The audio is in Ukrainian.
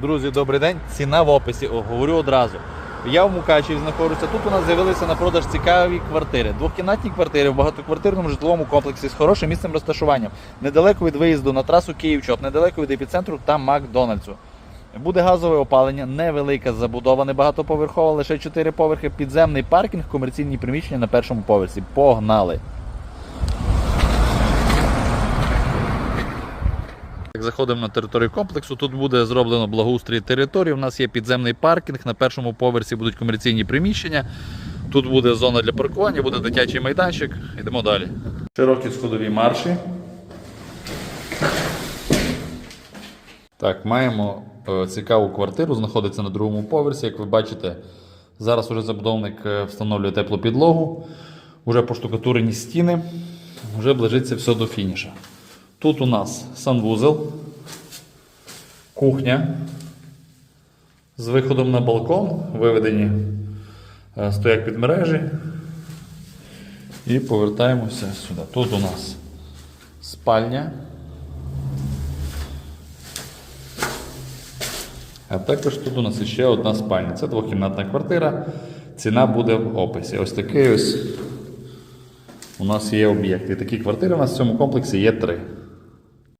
Друзі, добрий день. Ціна в описі. О, говорю одразу. Я в Мукачеві знаходжуся. Тут у нас з'явилися на продаж цікаві квартири. Двохкімнатні квартири в багатоквартирному житловому комплексі з хорошим місцем розташування. Недалеко від виїзду на трасу Київ-Чоп, недалеко від епіцентру та Макдональдсу. Буде газове опалення, невелика забудова, не багатоповерхова, лише 4 поверхи, підземний паркінг, комерційні приміщення на першому поверсі. Погнали! Так, Заходимо на територію комплексу. Тут буде зроблено благоустрій території. У нас є підземний паркінг. На першому поверсі будуть комерційні приміщення. Тут буде зона для паркування, буде дитячий майданчик. Йдемо далі. Широкі сходові марші. Так, маємо е, цікаву квартиру, знаходиться на другому поверсі. Як ви бачите, зараз уже забудовник е, встановлює теплу підлогу, вже поштукатурені стіни, вже ближиться все до фініша. Тут у нас санвузел, кухня з виходом на балкон, виведені е, стояк під мережі. І повертаємося сюди. Тут у нас спальня. А також тут у нас ще одна спальня. Це двохкімнатна квартира. Ціна буде в описі. Ось такий ось у нас є об'єкт. І такі квартири у нас в цьому комплексі є три.